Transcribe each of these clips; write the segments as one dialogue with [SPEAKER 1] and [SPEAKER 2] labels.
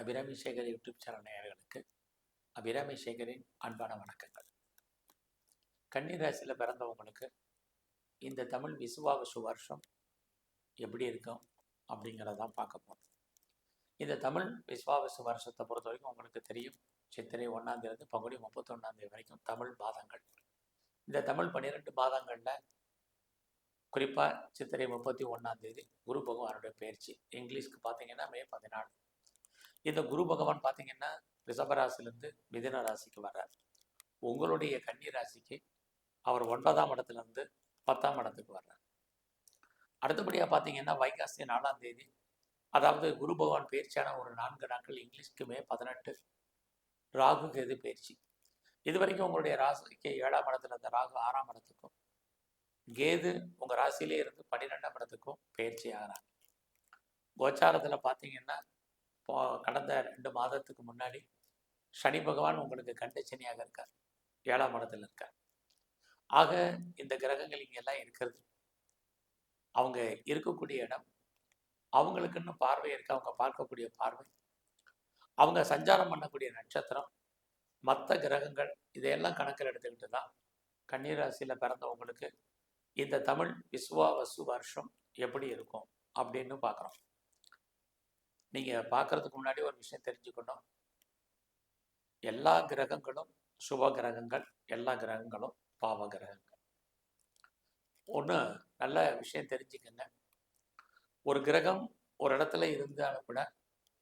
[SPEAKER 1] Abirami Sekar YouTube channel நேயர்களுக்கு அபிராமி சேகரின் அன்பான வணக்கங்கள். கன்னிராசியில் பிறந்தவங்களுக்கு இந்த தமிழ் விசுவாவசு வருஷம் எப்படி இருக்கும் அப்படிங்கிறதான் பார்க்க போகிறோம் இந்த தமிழ் விஸ்வாவசு வருஷத்தை பொறுத்த வரைக்கும் உங்களுக்கு தெரியும். சித்திரை ஒன்றாந்தேதி பங்குனி முப்பத்தொன்னாந்தேதி வரைக்கும் தமிழ் மாதங்கள். இந்த தமிழ் பன்னிரெண்டு மாதங்களில் குறிப்பாக சித்திரை முப்பத்தி ஒன்றாந்தேதி குரு பகவானுடைய பயிற்சி இங்கிலீஷ்க்கு பார்த்தீங்கன்னா மே பதினாலு. இந்த குரு பகவான் பார்த்தீங்கன்னா ரிஷபராசிலேருந்து மிதின ராசிக்கு வர்றார். உங்களுடைய கன்னி ராசிக்கு அவர் ஒன்பதாம் இடத்துலேருந்து பத்தாம் இடத்துக்கு வர்றார். அடுத்தபடியாக பார்த்தீங்கன்னா வைகாசி நாலாம் தேதி அதாவது குரு பகவான் பயிற்சியான ஒரு நான்கு நாட்கள் இங்கிலீஷ்க்கு மே பதினெட்டு ராகு கேது பயிற்சி இது வரைக்கும் உங்களுடைய ராசிக்கு ஏழாம் இடத்துல இருந்த ராகு ஆறாம் இடத்துக்கும் கேது உங்கள் ராசியிலே இருந்து பன்னிரெண்டாம் இடத்துக்கும் பயிற்சி ஆகிறாங்க கோச்சாரத்தில் பார்த்தீங்கன்னா போ கடந்த ரெண்டு மாதத்துக்கு முன்னாடி சனி பகவான் உங்களுக்கு கண்டச்சனியாக இருக்கார். ஏழாம் இடத்துல இருக்கார். ஆக இந்த கிரகங்கள் இங்கெல்லாம் இருக்கிறது. அவங்க இருக்கக்கூடிய இடம் அவங்களுக்குன்னு பார்வை இருக்கு. அவங்க பார்க்கக்கூடிய பார்வை அவங்க சஞ்சாரம் பண்ணக்கூடிய நட்சத்திரம் மற்ற கிரகங்கள் இதையெல்லாம் கணக்கில் எடுத்துக்கிட்டு தான் கன்னிராசியில் பிறந்தவங்களுக்கு இந்த தமிழ் விஸ்வாவசு வருஷம் எப்படி இருக்கும் அப்படின்னு பார்க்குறோம். நீங்கள் பார்க்கறதுக்கு முன்னாடி ஒரு விஷயம் தெரிஞ்சுக்கணும். எல்லா கிரகங்களும் சுப கிரகங்கள் எல்லா கிரகங்களும் பாவ கிரகங்கள். ஒன்று நல்ல விஷயம் தெரிஞ்சுக்கங்க. ஒரு கிரகம் ஒரு இடத்துல இருந்தாலும் கூட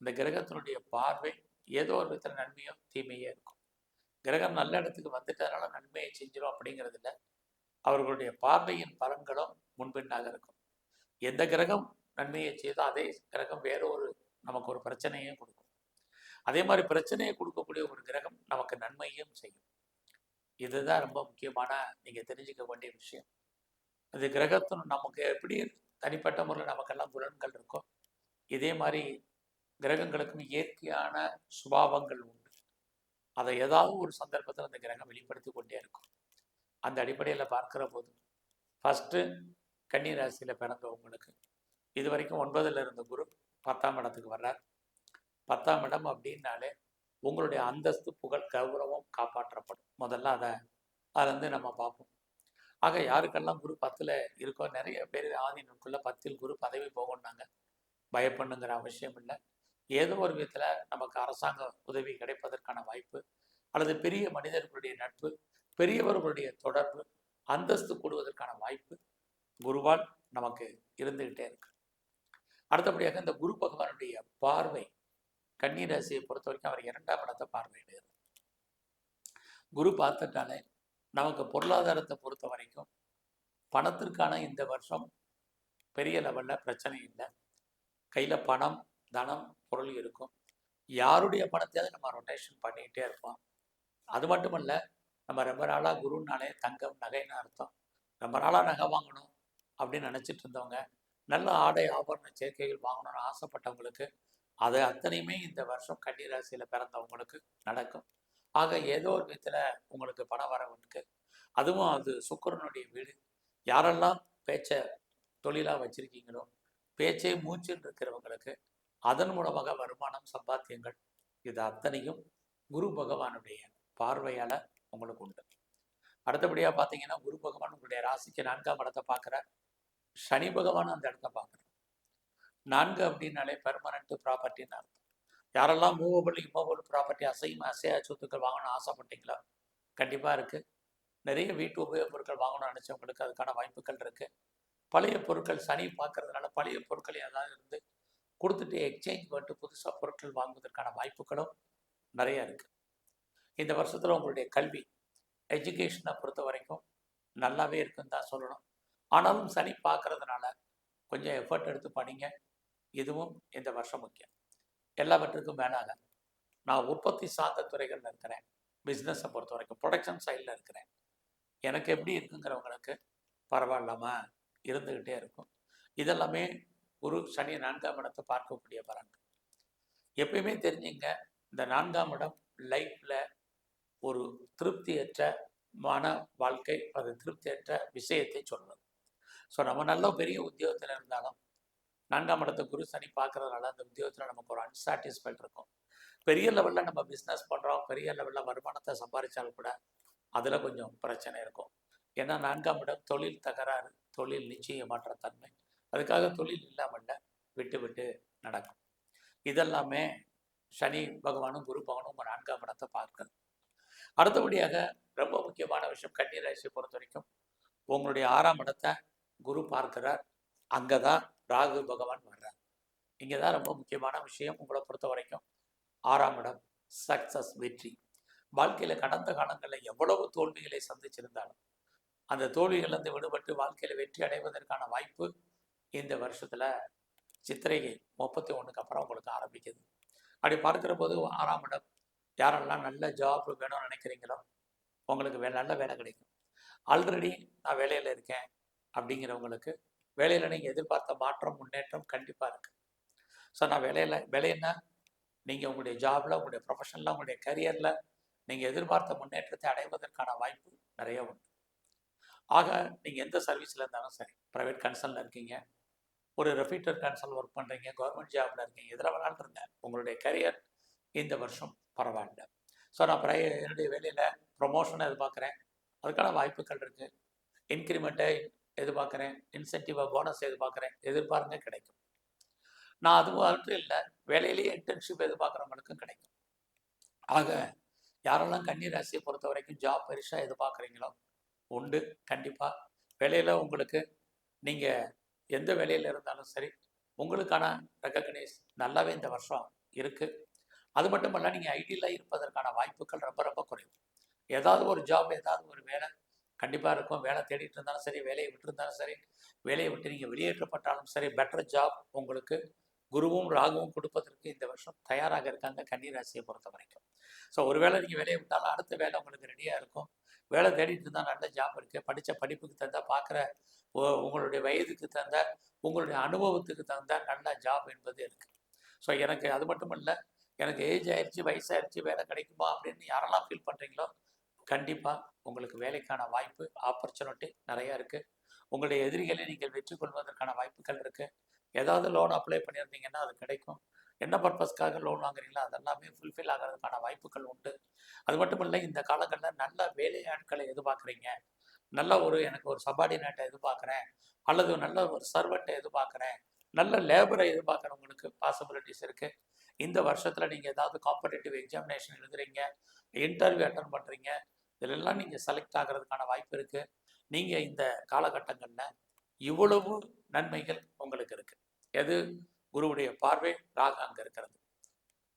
[SPEAKER 1] இந்த கிரகத்தினுடைய பார்வை ஏதோ ஒரு விதத்தில் நன்மையோ தீமையோ இருக்கும். கிரகம் நல்ல இடத்துக்கு வந்துட்டதுனால நன்மையை செஞ்சிடும் அப்படிங்கிறது இல்லை. அவர்களுடைய பார்வையின் பலன்களும் முன்பின்னாக இருக்கும். எந்த கிரகம் நன்மையை செய்தோ அதே கிரகம் வேற ஒரு நமக்கு ஒரு பிரச்சனையும் கொடுக்கும். அதே மாதிரி பிரச்சனையை கொடுக்கக்கூடிய ஒரு கிரகம் நமக்கு நன்மையும் செய்யும். இதுதான் ரொம்ப முக்கியமான நீங்கள் தெரிஞ்சுக்க வேண்டிய விஷயம். அது கிரகத்தின் நமக்கு எப்படி தனிப்பட்ட முறையில் நமக்கெல்லாம் குலன்கள் இருக்கோ இதே மாதிரி கிரகங்களுக்கும் இயற்கையான சுபாவங்கள் உண்டு. அதை ஏதாவது ஒரு சந்தர்ப்பத்தில் அந்த கிரகம் வெளிப்படுத்தி கொண்டே இருக்கும். அந்த அடிப்படையில் பார்க்குற போது ஃபஸ்ட்டு கன்னிராசியில் பிறந்தவங்களுக்கு இது வரைக்கும் ஒன்பதில் இருந்த குரு பத்தாம் இடத்துக்கு வர்றார். பத்தாம் இடம் அப்படின்னாலே உங்களுடைய அந்தஸ்து புகழ் கௌரவம் காப்பாற்றப்படும். முதல்ல அதை அதுலேருந்து நம்ம பார்ப்போம். ஆக யாருக்கெல்லாம் குரு பத்தில் இருக்கோ நிறைய பேர் ஆதி நூற்குள்ள பத்தில் குரு பதவி போகணுன்னாங்க பயப்படணுங்கிற அவசியம் இல்லை. ஏதோ ஒரு விதத்தில் நமக்கு அரசாங்க உதவி கிடைப்பதற்கான வாய்ப்பு அல்லது பெரிய மனிதர்களுடைய நட்பு பெரியவர்களுடைய தொடர்பு அந்தஸ்து கூடுவதற்கான வாய்ப்பு குருவால் நமக்கு இருந்துகிட்டே இருக்கு. அடுத்தபடியாக இந்த குரு பகவானுடைய பார்வை கன்னிராசியை பொறுத்த வரைக்கும் அவர் இரண்டாம் இடத்தை பார்வையிடுகிறார். குரு பார்த்துட்டாலே நமக்கு பொருளாதாரத்தை பொறுத்த வரைக்கும் பணத்திற்கான இந்த வருஷம் பெரிய லெவலில் பிரச்சனை இல்லை. கையில் பணம் தனம் பொருள் இருக்கும். யாருடைய பணத்தையாவது நம்ம ரொட்டேஷன் பண்ணிக்கிட்டே இருப்போம். அது மட்டுமல்ல நம்ம ரொம்ப நாளாக குருனாலே தங்கம் நகைன்னு அர்த்தம். ரொம்ப நாளாக நகை வாங்கணும் அப்படின்னு நினச்சிட்டு இருந்தவங்க நல்ல ஆடை ஆபரண சேர்க்கைகள் வாங்கணும்னு ஆசைப்பட்டவங்களுக்கு அது அத்தனையுமே இந்த வருஷம் கன்னிராசியில் பிறந்தவங்களுக்கு நடக்கும். ஆக ஏதோ ஒரு விதத்தில் உங்களுக்கு பணம் வரவனுக்கு அதுவும் அது சுக்கரனுடைய வீடு. யாரெல்லாம் பேச்சை தொழிலாக வச்சுருக்கீங்களோ பேச்சே மூச்சில் இருக்கிறவங்களுக்கு அதன் மூலமாக வருமானம் சம்பாத்தியங்கள். இது அத்தனையும் குரு பகவானுடைய பார்வையால் உங்களுக்கு உண்டு. அடுத்தபடியாக பார்த்தீங்கன்னா குரு பகவான் உங்களுடைய ராசிக்கு நான்காம் இடத்தை பார்க்குறார். சனி பகவான் அந்த இடத்த பார்க்குறோம் நான்கு அப்படின்னாலே பெர்மனண்ட் ப்ராப்பர்ட்டின்னு அர்த்தம். யாரெல்லாம் மூவபிள் இம்மூவபிள் ப்ராப்பர்ட்டி அசையும் அசையா சொத்துக்கள் வாங்கணும்னு ஆசைப்பட்டீங்களா? கண்டிப்பாக இருக்குது நிறைய வீட்டு உபயோகப் பொருட்கள் வாங்கணும்னு நினச்சவங்களுக்கு அதுக்கான வாய்ப்புகள் இருக்குது பழைய பொருட்கள் சனி பார்க்கறதுனால பழைய பொருட்கள் ஏதாவது இருந்து கொடுத்துட்டு எக்ஸ்சேஞ்ச் பண்ணிட்டு புதுசாக பொருட்கள் வாங்குவதற்கான வாய்ப்புகளும் நிறைய இருக்குது இந்த வருஷத்தில் உங்களுடைய கல்வி எஜுகேஷனை பொறுத்த வரைக்கும் நல்லாவே இருக்குன்னு தான் சொல்லணும். ஆனாலும் சனி பார்க்கறதுனால கொஞ்சம் எஃபர்ட் எடுத்து படிங்க. இதுவும் இந்த வருஷம் முக்கியம். எல்லாவற்றுக்கும் மேலாக நான் உற்பத்தி சார்ந்த துறைகளில் இருக்கிறேன். பிஸ்னஸை பொறுத்த வரைக்கும் ப்ரொடக்ஷன் சைடில் இருக்கிறேன். எனக்கு எப்படி இருக்குங்கிறவங்களுக்கு பரவாயில்லாமல் இருந்துக்கிட்டே இருக்கும். இதெல்லாமே குரு சனி நான்காம் இடத்தை பார்க்கக்கூடிய பலன்கள் எப்பயுமே தெரிஞ்சுங்க இந்த நான்காம் இடம் லைஃப்பில் ஒரு திருப்தியற்ற மன வாழ்க்கை அது திருப்தியற்ற விஷயத்தை சொல்வது ஸோ நம்ம நல்ல பெரிய உத்தியோகத்தில் இருந்தாலும் நான்காம் இடத்த குரு சனி பார்க்கறதுனால அந்த உத்தியோகத்தில் நமக்கு ஒரு அன்சாட்டிஸ்ஃபைட் இருக்கும். பெரிய லெவலில் நம்ம பிஸ்னஸ் பண்ணுறோம் பெரிய லெவலில் வருமானத்தை சம்பாதிச்சாலும் கூட அதில் கொஞ்சம் பிரச்சனை இருக்கும். ஏன்னா நான்காம் இடம் தொழில் தகராறு தொழில் நிச்சயமாற்ற தன்மை அதுக்காக தொழில் இல்லாமல் விட்டு விட்டு நடக்கும். இதெல்லாமே சனி பகவானும் குரு பகவானும் உங்கள் நான்காம் இடத்தை பார்க்கணும் அடுத்தபடியாக ரொம்ப முக்கியமான விஷயம் கன்னி ராசியை பொறுத்த வரைக்கும் உங்களுடைய ஆறாம் இடத்தை குரு பார்க்கிறார். அங்கே தான் ராகு பகவான் வர்றார். இங்கே தான் ரொம்ப முக்கியமான விஷயம் உங்களை பொறுத்த வரைக்கும். ஆறாம் இடம் சக்சஸ் வெற்றி. வாழ்க்கையில் கடந்த காலங்களில் எவ்வளவு தோல்விகளை சந்திச்சிருந்தாலும் அந்த தோல்விகளிலிருந்து விடுபட்டு வாழ்க்கையில் வெற்றி அடைவதற்கான வாய்ப்பு இந்த வருஷத்தில் சித்திரையை முப்பத்தி ஒன்றுக்கு அப்புறம் உங்களுக்கு ஆரம்பிக்குது. அப்படி பார்க்குற போது ஆறாம் இடம் யாரெல்லாம் நல்ல ஜாப் வேணும்னு நினைக்கிறீங்களோ உங்களுக்கு வே நல்ல வேலை கிடைக்கும். ஆல்ரெடி நான் வேலையில் இருக்கேன். அப்படிங்கிறவங்களுக்கு வேலையில் நீங்கள் எதிர்பார்த்த மாற்றம் முன்னேற்றம் கண்டிப்பாக இருக்குது ஸோ நான் வேலையில் வேலைன்னா நீங்கள் உங்களுடைய ஜாபில் உங்களுடைய ப்ரொஃபஷனில் உங்களுடைய கரியரில் நீங்கள் எதிர்பார்த்த முன்னேற்றத்தை அடைவதற்கான வாய்ப்பு நிறைய உண்டு. ஆக நீங்கள் எந்த சர்வீஸில் இருந்தாலும் சரி ப்ரைவேட் கன்சல்னில் இருக்கீங்க ஒரு ரெஃபீட்டர் கன்சல் ஒர்க் பண்ணுறீங்க கவர்மெண்ட் ஜாபில் இருக்கீங்க இதில் வேணாலும் இருந்தேன் உங்களுடைய கரியர் இந்த வருஷம் பரவாயில்ல. ஸோ நான் ப்ரை என்னுடைய வேலையில் ப்ரொமோஷனை எதிர்பார்க்குறேன் அதுக்கான வாய்ப்புகள் இருக்குது இன்க்ரிமெண்ட்டை எதிர்பார்க்குறேன். இன்சென்டிவாக போனஸ் எதிர்பார்க்குறேன். எதிர்பாருங்க கிடைக்கும். நான் அது மட்டும் இல்லை வேலையிலேயே இன்டர்ன்ஷிப் எதிர்பார்க்குறவங்களுக்கும் கிடைக்கும். ஆக யாரெல்லாம் கன்னி ராசியை பொறுத்த வரைக்கும் ஜாப் பெருசாக எதிர்பார்க்குறீங்களோ உண்டு கண்டிப்பாக வேலையில் உங்களுக்கு நீங்கள் எந்த வேலையில் இருந்தாலும் சரி உங்களுக்கான ரெக்கக்னைஸ் நல்லாவே இந்த வருஷம் இருக்குது அது மட்டும் நீங்கள் ஐடியில் இருப்பதற்கான வாய்ப்புகள் ரொம்ப ரொம்ப குறைவு. ஏதாவது ஒரு ஜாப் ஏதாவது ஒரு வேலை கண்டிப்பாக இருக்கும். வேலை தேடிட்டு இருந்தாலும் சரி வேலையை விட்டுருந்தாலும் சரி வேலையை விட்டு நீங்கள் வெளியேற்றப்பட்டாலும் சரி பெட்டர் ஜாப் உங்களுக்கு குருவும் ராகுவும் கொடுப்பதற்கு இந்த வருஷம் தயாராக இருக்காங்க கன்னி ராசியை பொறுத்த வரைக்கும். ஸோ ஒருவேளை நீங்கள் வேலையை விட்டாலும் அடுத்த வேலை உங்களுக்கு ரெடியாக இருக்கும். வேலை தேடிட்டு இருந்தால் நல்ல ஜாப் இருக்குது படித்த படிப்புக்கு தகுந்த பார்க்குற உங்களுடைய வயதுக்கு தகுந்த உங்களுடைய அனுபவத்துக்கு தகுந்த நல்ல ஜாப் என்பது இருக்குது ஸோ எனக்கு அது மட்டும் இல்லை எனக்கு ஏஜ் ஆயிடுச்சு வயசாயிருச்சு வேலை கிடைக்குமா அப்படின்னு யாரெல்லாம் ஃபீல் பண்ணுறீங்களோ கண்டிப்பாக உங்களுக்கு வேலைக்கான வாய்ப்பு ஆப்பர்ச்சுனிட்டி நிறையா இருக்குது உங்களுடைய எதிரிகளை நீங்கள் வெற்றி கொள்வதற்கான வாய்ப்புகள் இருக்குது ஏதாவது லோன் அப்ளை பண்ணியிருந்தீங்கன்னா அது கிடைக்கும். என்ன பர்பஸ்க்காக லோன் வாங்குறீங்களோ அதெல்லாமே ஃபுல்ஃபில் ஆகிறதுக்கான வாய்ப்புகள் உண்டு. அது மட்டும் இல்லை இந்த காலங்களில் நல்ல வேலையாட்களை எதிர்பார்க்குறீங்க. நல்ல ஒரு எனக்கு ஒரு சபார்டினேட்டை எதிர்பார்க்குறேன். அல்லது நல்ல ஒரு சர்வெண்ட்டை எதிர்பார்க்குறேன். நல்ல லேபரை எதிர்பார்க்குறவங்களுக்கு பாசிபிலிட்டிஸ் இருக்குது இந்த வருஷத்தில் நீங்கள் ஏதாவது காம்படிட்டிவ் எக்ஸாமினேஷன் எழுதுறீங்க இன்டர்வியூ அட்டன் பண்ணுறீங்க இதிலெல்லாம் நீங்கள் செலக்ட் ஆகிறதுக்கான வாய்ப்பு இருக்குது நீங்கள் இந்த காலகட்டங்களில் இவ்வளவு நன்மைகள் உங்களுக்கு இருக்குது எது? குருவுடைய பார்வை ராக அங்கே இருக்கிறது.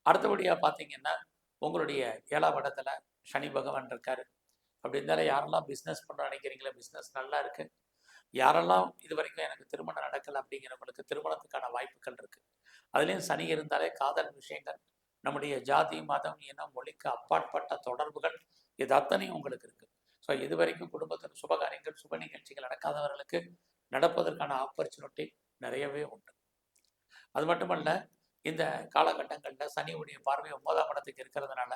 [SPEAKER 1] அடுத்தபடியாக பார்த்தீங்கன்னா உங்களுடைய ஏழாம் இடத்துல சனி பகவான் இருக்காரு. அப்படி இருந்தாலும் யாரெல்லாம் பிஸ்னஸ் பண்ண நினைக்கிறீங்களோ பிஸ்னஸ் நல்லா இருக்கு. யாரெல்லாம் இது வரைக்கும் எனக்கு திருமணம் நடக்கல அப்படிங்கிறவங்களுக்கு திருமணத்துக்கான வாய்ப்புகள் இருக்கு. அதுலேயும் சனி இருந்தாலே காதல் விஷயங்கள் நம்முடைய ஜாதி மதம் இனம் மொழிக்கு அப்பாற்பட்ட தொடர்புகள் இது அத்தனையும் உங்களுக்கு இருக்கு. ஸோ இது வரைக்கும் குடும்பத்தில் சுபகாரியங்கள் சுப நிகழ்ச்சிகள் நடக்காதவர்களுக்கு நடப்பதற்கான ஆப்பர்ச்சுனிட்டி நிறையவே உண்டு. அது மட்டுமல்ல இந்த காலகட்டங்களில் சனியுடைய பார்வை ஒன்பதாம் இடத்துக்கு இருக்கிறதுனால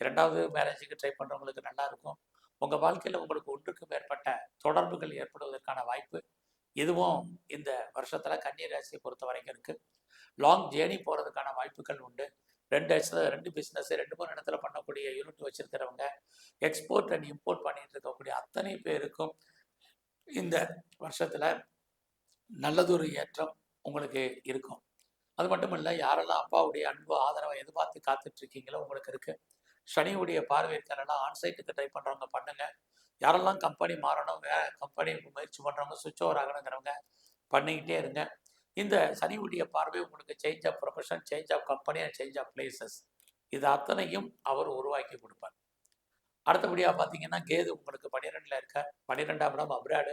[SPEAKER 1] இரண்டாவது மேரேஜுக்கு ட்ரை பண்ணுறவங்களுக்கு நல்லா இருக்கும். உங்கள் வாழ்க்கையில் உங்களுக்கு ஒன்றுக்கு மேற்பட்ட தொடர்புகள் ஏற்படுவதற்கான வாய்ப்பு இதுவும் இந்த வருஷத்தில் கன்னி ராசியை பொறுத்த வரைக்கும் இருக்குது லாங் ஜேர்னி போகிறதுக்கான வாய்ப்புகள் உண்டு. ரெண்டு ரெண்டு பிஸ்னஸ் ரெண்டு மூணு இடத்துல பண்ணக்கூடிய யூனிட் வச்சுருக்கிறவங்க எக்ஸ்போர்ட் அண்ட் இம்போர்ட் பண்ணிட்டு இருக்கக்கூடிய அத்தனை பேருக்கும் இந்த வருஷத்தில் நல்லதொரு ஏற்றம் உங்களுக்கு இருக்கும். அது மட்டும் இல்லை யாரெல்லாம் அப்பாவுடைய அன்பு ஆதரவை எதிர்பார்த்து காத்துட்ருக்கீங்களோ உங்களுக்கு இருக்குது சனியுடைய பார்வை இருக்கிறனால ஆன்சைட்டுக்கு ட்ரை பண்ணுறவங்க பண்ணுங்க. யாரெல்லாம் கம்பெனி மாறணும் வேற கம்பெனி முயற்சி பண்ணுறவங்க சுவிட்ச் ஓவர் ஆகணுங்கிறவங்க பண்ணிக்கிட்டே இருங்க. இந்த சனியுடைய பார்வை உங்களுக்கு change of profession change of company and change of places இது அத்தனையும் அவர் உருவாக்கி கொடுப்பார். அடுத்தபடியாக பார்த்தீங்கன்னா கேது உங்களுக்கு பன்னிரெண்டில் இருக்க பன்னிரெண்டாம் இடம் அப்ராடு.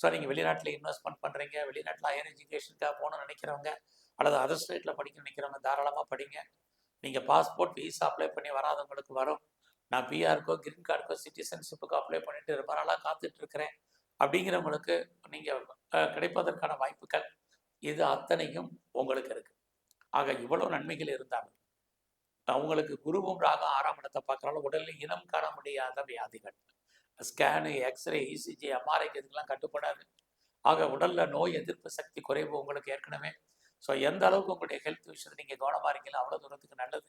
[SPEAKER 1] ஸோ நீங்கள் வெளிநாட்டில் இன்வெஸ்ட்மெண்ட் பண்ணுறீங்க வெளிநாட்டில் ஹையர் எஜுகேஷனுக்காக போகணும்னு நினைக்கிறவங்க அல்லது அதர் ஸ்டேட்டில் படிக்க நினைக்கிறவங்க தாராளமாக படிங்க. நீங்கள் பாஸ்போர்ட் விசா அப்ளை பண்ணி வராதவங்களுக்கு வரும். நான் பிஆருக்கோ கிரீன் கார்டுக்கோ சிட்டிசன்ஷிப்புக்கோ அப்ளை பண்ணிட்டு ரொம்ப நாளாக காத்துட்டு இருக்கிறேன். அப்படிங்கிறவங்களுக்கு நீங்கள் கிடைப்பதற்கான வாய்ப்புகள் இது அத்தனையும் உங்களுக்கு இருக்கு. ஆக இவ்வளவு நன்மைகள் இருந்தாலும் அவங்களுக்கு குருவும் ராக ஆறாம் இடத்தை பார்க்கறாலும் உடலில் இனம் காண முடியாத வியாதிகள். ஸ்கேனு எக்ஸ்ரே இசிஜி எம்ஆர்ஐக்கு இதுக்கெல்லாம் கட்டுப்படாது. ஆக உடல்ல நோய் எதிர்ப்பு சக்தி குறைவு உங்களுக்கு ஏற்கனவே. ஸோ எந்த அளவுக்கு உங்களுடைய ஹெல்த் விஷயத்தை நீங்கள் கவனமாக இருக்கீங்களோ அவ்வளோ தூரத்துக்கு நல்லது.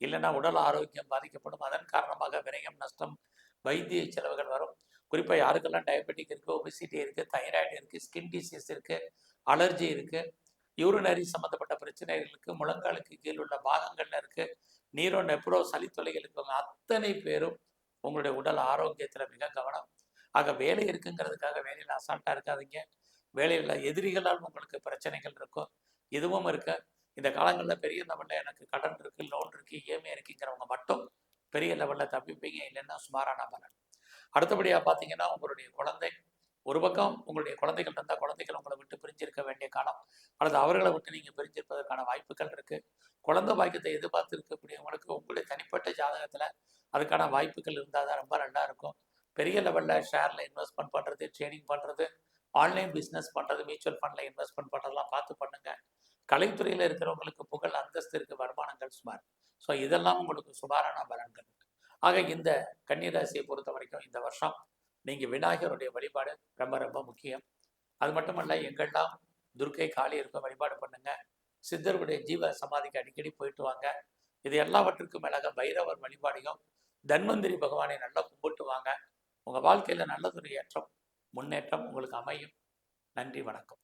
[SPEAKER 1] இல்லைன்னா உடல் ஆரோக்கியம் பாதிக்கப்படும். அதன் காரணமாக விரயம் நஷ்டம் வைத்திய செலவுகள் வரும். குறிப்பாக யாருக்கெல்லாம் டயபெட்டிக் இருக்குது ஒபிசிட்டி இருக்குது தைராய்டு இருக்குது ஸ்கின் டிசீஸ் இருக்குது அலர்ஜி இருக்குது யூரினரி சம்மந்தப்பட்ட பிரச்சனைகளுக்கு முழங்காலுக்கு கீழ் உள்ள பாகங்கள்ல இருக்குது நீரோ நெப்ரோ சளித்தொலைகள் இருக்கவங்க அத்தனை பேரும் உங்களுடைய உடல் ஆரோக்கியத்தில் மிக கவனம். ஆக வேலை இருக்குங்கிறதுக்காக வேலையில் அசால்ட்டாக இருக்காதீங்க. வேலையில் எதிரிகளால் உங்களுக்கு பிரச்சனைகள் இருக்கும். இதுவும் இருக்கு இந்த காலங்களில் பெரிய லெவலில் எனக்கு கடன் இருக்குது லோன் இருக்குது இஎம்ஐ இருக்குங்கிறவங்க மட்டும் பெரிய லெவலில் தப்பிப்பீங்க இல்லைன்னா சுமாரான பலன். அடுத்தபடியாக பார்த்தீங்கன்னா உங்களுடைய குழந்தை ஒரு பக்கம் உங்களுடைய குழந்தைகள் இருந்தால் குழந்தைகள் உங்களை விட்டு பிரிஞ்சிருக்க வேண்டிய காலம் அல்லது அவர்களை விட்டு நீங்கள் பிரிஞ்சிருப்பதற்கான வாய்ப்புகள் இருக்குது குழந்தை பாக்கியத்தை எதிர்பார்த்து இருக்கக்கூடியவங்களுக்கு உங்களுடைய தனிப்பட்ட ஜாதகத்தில் அதுக்கான வாய்ப்புகள் இருந்தால் தான் ரொம்ப நல்லா இருக்கும். பெரிய லெவலில் ஷேரில் இன்வெஸ்ட்மெண்ட் பண்ணுறது ட்ரேடிங் பண்ணுறது ஆன்லைன் பிஸ்னஸ் பண்ணுறது மியூச்சுவல் ஃபண்டில் இன்வெஸ்ட்மெண்ட் பண்ணுறதெல்லாம் பார்த்து பண்ணுங்கள் கலைத்துறையில் இருக்கிறவங்களுக்கு புகழ் அந்தஸ்து இருக்குது வருமானங்கள் சுமார். ஸோ இதெல்லாம் உங்களுக்கு சுமாரான பலன்கள் ஆக இந்த கன்னிராசியை பொறுத்த வரைக்கும் இந்த வருஷம் நீங்கள் விநாயகருடைய வழிபாடு ரொம்ப ரொம்ப முக்கியம். அது மட்டுமல்ல எங்கெல்லாம் துர்க்கை காளி இருக்க வழிபாடு பண்ணுங்க. சித்தருடைய ஜீவ சமாதிக்கு அடிக்கடி போயிட்டு வாங்க. இது எல்லாவற்றுக்கும் மேலாக பைரவர் வழிபாடையும் தன்வந்திரி பகவானை நல்லா கும்பிட்டு வாங்க. உங்கள் வாழ்க்கையில் நல்லதொரு ஏற்றம் முன்னேற்றம் உங்களுக்கு அமையும். நன்றி வணக்கம்.